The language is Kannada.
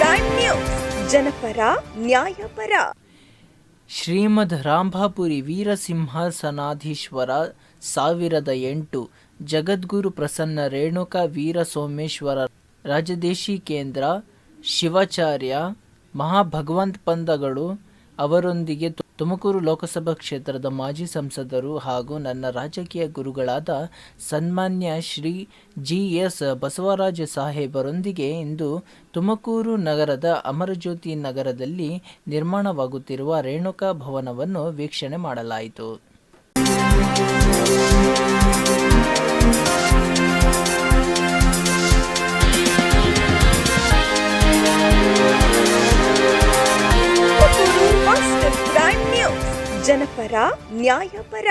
ಪ್ರೈಮ್ ಜನಪರ ನ್ಯಾಯಪರ ಶ್ರೀಮದ್ ರಾಂಭಾಪುರಿ ವೀರಸಿಂಹಾಸನಾಧೀಶ್ವರ ಸಾವಿರದ ಎಂಟು. ಜಗದ್ಗುರು ಪ್ರಸನ್ನ ರೇಣುಕಾ ವೀರ ಸೋಮೇಶ್ವರ ರಾಜದೇಶಿ ಕೇಂದ್ರ ಶಿವಾಚಾರ್ಯ ಮಹಾಭಗವಂತ್ ಪಂದಗಳು ಅವರೊಂದಿಗೆ ತುಮಕೂರು ಲೋಕಸಭಾ ಕ್ಷೇತ್ರದ ಮಾಜಿ ಸಂಸದರು ಹಾಗೂ ನನ್ನ ರಾಜಕೀಯ ಗುರುಗಳಾದ ಸನ್ಮಾನ್ಯ ಶ್ರೀ ಜಿ ಎಸ್ ಬಸವರಾಜ ಸಾಹೇಬರೊಂದಿಗೆ ಇಂದು ತುಮಕೂರು ನಗರದ ಅಮರಜ್ಯೋತಿ ನಗರದಲ್ಲಿ ನಿರ್ಮಾಣವಾಗುತ್ತಿರುವ ರೇಣುಕಾ ಭವನವನ್ನು ವೀಕ್ಷಣೆ ಮಾಡಲಾಯಿತು. ಜನಪರ ನ್ಯಾಯಪರ.